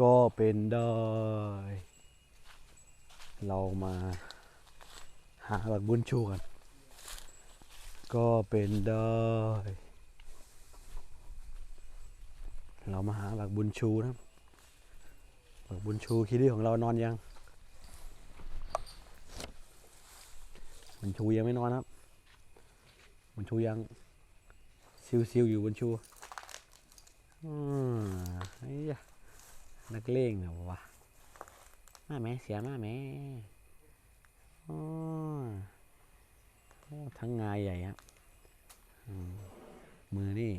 ก็เป็นได้ เรามาหาหลักบุญชูกัน ก็เป็นได้ เรามาหาหลักบุญชูนะหลักบุญชูคิดดีของเรานอนยัง บุญชูยังไม่นอนครับ บุญชูยังซิวๆอยู่บุญชู อืมไอ้ยะ นักเลงเนี่ยวะมาแม่เสียมาแม่อ๋อโอ้ทั้งงายใหญ่ฮะมือนี่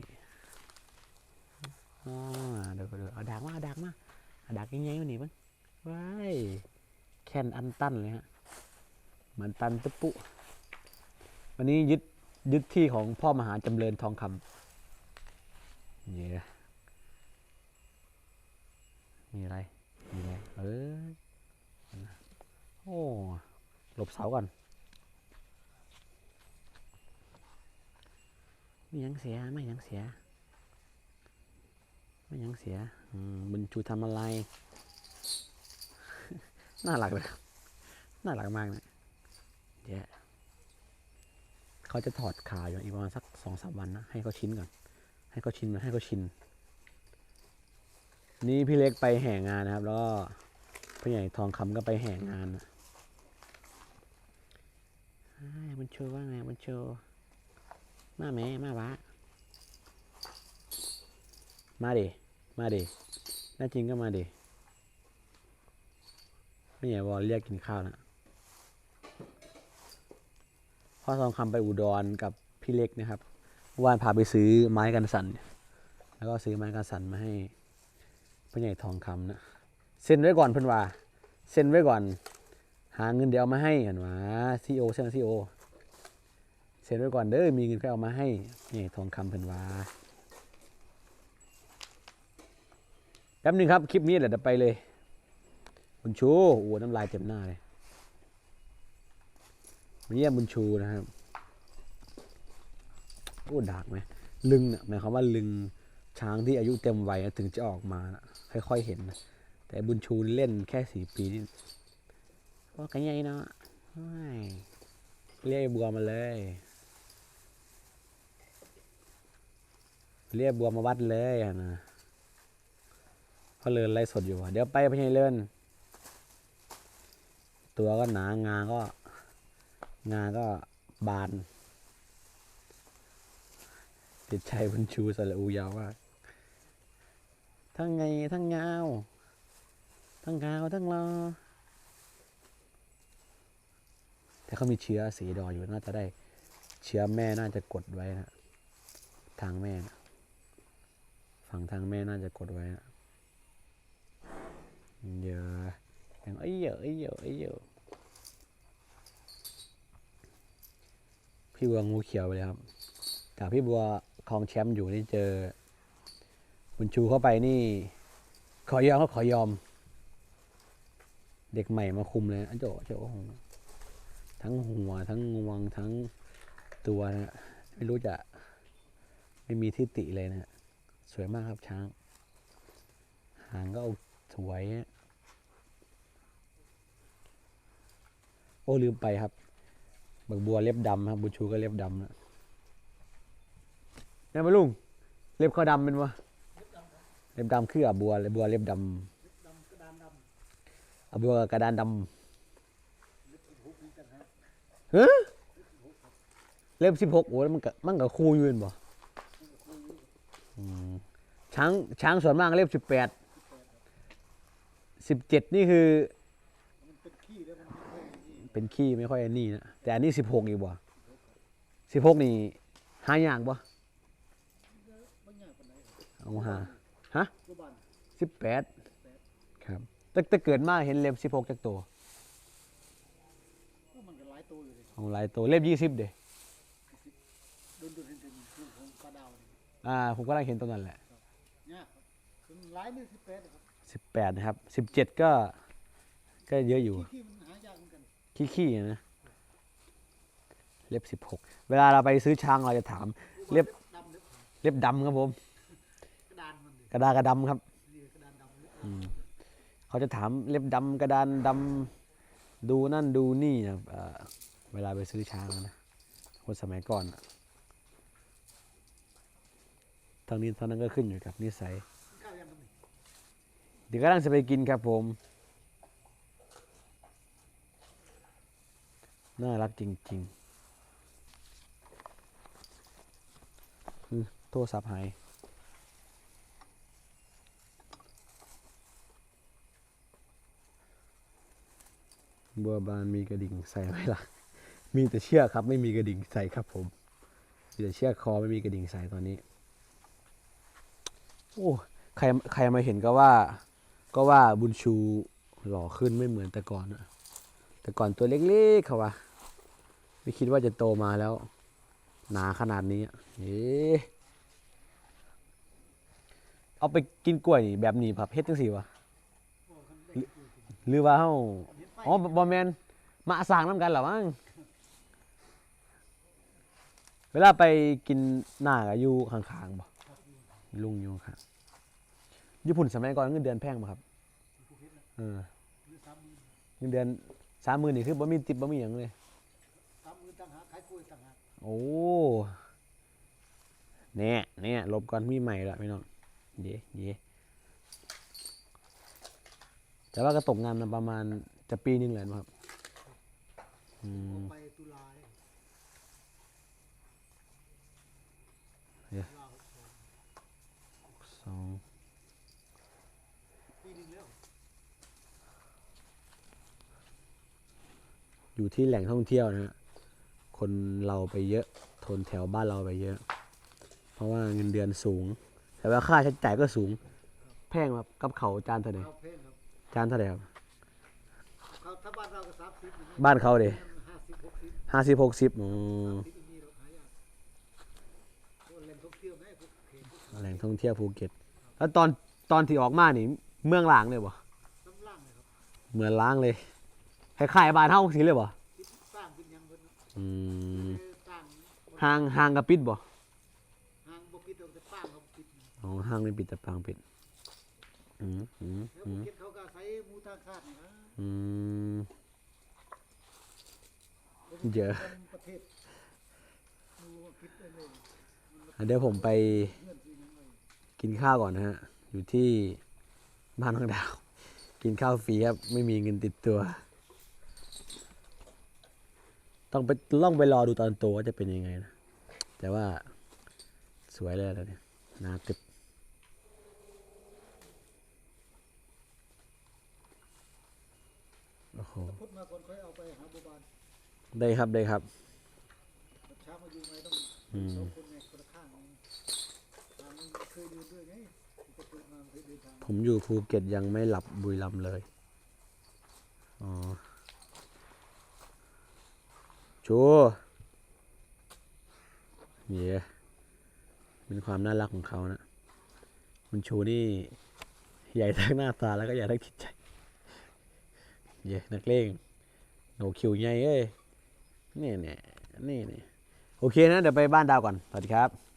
อ๋อเดี๋ยวเดี๋ยวเอาดากมาเอาดากมาเอาดากยังไงวะนี่บ้างว้ายแค่นอันตันเลยฮะเหมือนตันตะปุ วันนี้ยึดยึดที่ของพ่อมหาจำเริญทองคำเย่ มีอะไร มีอะไร เออโอ้หลบเสาก่อน ไม่ยังเสีย ไม่ยังเสีย ไม่ยังเสียอืมบุญชูทำอะไร น่ารักเลยน่ารักมากเนะเย้เขาจะถอดขาอยู่อีกประมาณสักสองสามวันนะ ให้เขาชินก่อน ให้เขาชินให้เขาชิน นี่พี่เล็กไปแห่งานนะครับ แล้วก็พี่ใหญ่ทองคำก็ไปแห่งานมันโชว์ว่าไงมันโชว์มาแม่มาวะมาดิมาดิน่าจริงก็มาดิพี่ใหญ่บอกเรียกกินข้าวนะพ่อทองคำไปอุดรกับพี่เล็กนะครับเมื่อวานพาไปซื้อไม้กันสันแล้วก็ซื้อไม้กันสันมาให้ พ่อใหญ่ทองคำนะเซ็นไว้ก่อนเพิ่นว่าเซ็นไว้ก่อน หาเงินเดี๋ยวเอามาให้เห็นว่าซีโอเซ็นซีโอเซ็นไว้ก่อนเด้อมีเงินค่อยเอามาให้พ่อใหญ่ทองคำเพิ่นว่าแป๊บนึงครับ คลิปนี้แหละเดี๋ยวไปเลยคุณชูโอ้น้ำลายเต็มหน้าเลยมาเยี่ยมบุญชูนะครับโอ้ดากไหมลึงเนี่ยหมายความว่าลึงช้างที่อายุเต็มวัยถึงจะออกมานะ ค่อยๆเห็น แต่บุญชูเล่นแค่สี่ปีนี่ก็กันใหญ่เนาะเรียกบัวมาเลย เรียกบัวมาวัดเลยนะเพราเลินไล่สดอยู่ เดี๋ยวไปพญายเลินตัวก็หนางาก็ งาก็บาน ติดใจบุญชูสระอูยาวมาก ทั้งไงทั้งยาวทั้งขาวทั้งรอแต่เขามีเชื้อสีดออยู่น่าจะได้เชื้อแม่น่าจะกดไว้นะทางแม่นะฝั่งทางแม่น่าจะกดไว้นะเยอะอย่างเอ้ยเยอะเอ้ยเยอะเอ้ยเยอะพี่บัวงูเขียวไปเลยครับจากพี่บัวครองแชมป์อยู่นี่เจอ บุญชูเข้าไปนี่ ขอยอมก็ขอยอม เด็กใหม่มาคุมเลยอันโจโจโอ้โหทั้งหัวทั้งงวงทั้งตัวนะไม่รู้จะไม่มีที่ติเลยนะสวยมากครับช้าง หางก็เอาสวยโอ้ลืมไปครับบักบัวเล็บดำครับบุญชูก็เล็บดำนะเนี่ยมาลุงเล็บเขาดำเป็นวะ ล็บดำคืออะบัวเล็บบัวเล็บดำอะบัวกระดานดำเฮ้ยเล็บสิบหกโอ้แล้วมันก็มันกับคูอยู่เป็นบ่อืมช้างช้างส่วนมากเล็บสิบแปดสิบเจ็ดนี่คือ เป็นขี้ไม่ค่อยอันนี้นะแต่อันนี้สิบหกอีกบ่สิบหกนี่หายากบ่เอาหา ฮะสิบแปดครับแต่แต่เกิดมาเห็นเล็บสิบหกจากตัวมันก็หลายตัวอยู่เลยของหลายตัวเล็บยี่สิบเด้โดนดูเห็นเห็นคือของปลาดาวนี่อ่าผมก็ได้เห็นตรงนั้นแหละเนี่ยเป็นหลายมือสิบแปดครับสิบแปดนะครับสิบเจ็ดก็ก็เยอะอยู่ที่ที่มันหายากเหมือนกันขี้ๆนะเล็บสิบหกเวลาเราไปซื้อช้างเราจะถาม เล็บดำเล็บเล็บดำครับผม กระดากระดำครับเขาจะถามเล็บดำกระดานดำดูนั่นดูนี่นะเเวลาไปซื้อช้างนะคนสมัยก่อนทางนี้ทางนั้นก็ขึ้นอยู่กับนิสัยเดี๋ยวก็ลังจะไปกินครับผม น่ารักจริงๆโทรศัพท์หาย บัวบานมีกระดิ่งใส่ไหมล่ะ มีแต่เชือกครับ ไม่มีกระดิ่งใส่ครับผม มีแต่เชือกคอไม่มีกระดิ่งใส่ตอนนี้ โอ้ใครใครมาเห็นก็ว่า ก็ว่าบุญชูหล่อขึ้นไม่เหมือนแต่ก่อนอะแต่ก่อนตัวเล็กๆเขาว่าไม่คิดว่าจะโตมาแล้ว หนาขนาดนี้เอ๊เอาไปกินกล้วยนี่แบบนี้ผับเฮ็ดจังสิวะโอ้คันได้คุยกันหรือว่าเฮา อ๋อบอแมนมาสร้างน้ำกันเหรอมั้งเวลาไปกินหน้ากับอยู่ข้างๆบ่ลุงอยู่ข้างญี่ปุ่นสมัยก่อนเงินเดือนแพงบ่ครับภูเก็ตน่ะเออหรือสามหมื่นเงินเดือนสามหมื่นนี่คือบ่มีติปบ่มีหยังเลยสามหมื่นต่างหากขายกล้วยต่างหากโอ้เนี่ยเนี่ยลบก่อนมีใหม่ละพี่น้องเย่เย่แต่ว่าก็ตกงานมาประมาณ จะปีนึงแล้วนะครับอืออมกไปตุลาเนี่ยเดี๋ยวตุลาหกสองสองปีหนึงแล้วอยู่ที่แหล่งท่องเที่ยวนะฮะคนเราไปเยอะทนแถวบ้านเราไปเยอะ เพราะว่าเงินเดือนสูง แต่ว่าค่าใช้จ่ายก็สูง แพงครับกับเขาวจานเท่าไหร่ข้าวเพลงครับจานเท่าไหร่ครับข้าวถ้า บ้านเราก็สามสิบบ้านเขาเด้ห้าสิบหกสิบห้าสิบหกสิบอืมที่มีเราหายากโอ้แหล่งท่องเที่ยวไหมพวกเขตพวกแหล่งท่องเที่ยวภูเก็ต แล้วตอนตอนที่ออกมานี่ เมืองล้างเลยบ่น้ำล่างเลยครับเหมือนล้างเลยคล้ายๆบ้านเฮาสิเลยบ่คิดสร้างเป็นหยังเพิ่นเนาะอืมเออสร้างห้างห้างกับปิดบ่ห้างบ่ปิดเอาแต่ป้างเขาปิดอ๋อห้างไม่ปิดแต่ปางปิดอืมอืมแล้วอืภูมเก็ตเขาก็ใช้หมูทางคาดนี่นะอืม เยอะเดี๋ยวผมไปกินข้าวก่อนนะฮะ อยู่ที่บ้านน้องดาว กินข้าวฟรีครับ ไม่มีเงินติดตัว ต้องไปล่องไปรอดูตอนโตว่าจะเป็นยังไงนะ แต่ว่าสวยเลยแล้วเนี่ยหนาตึบโอ้โหพุทธมาคนค่อยเอาไปหา ได้ครับได้ครับเช้ามาอยู่ไงต้องอืมสองคนไงคนละข้างไงทางนี้เคยอยู่ด้วยไงก็เกิดมาเคยเดินทางผมอยู่ภูเก็ตยังไม่หลับบุรีรัมย์เลย อ๋อ ชูเย่เป็นความน่ารักของเขานะคุณชูนี่ใหญ่ทั้งหน้าตาแล้วก็ใหญ่ทั้งจิตใจ เย่นักเลงโหนคิวใหญ่เอ้ย นี่เนี่ยนี่เนี่ยโอเคนะ เดี๋ยวไปบ้านดาวก่อน สวัสดีครับ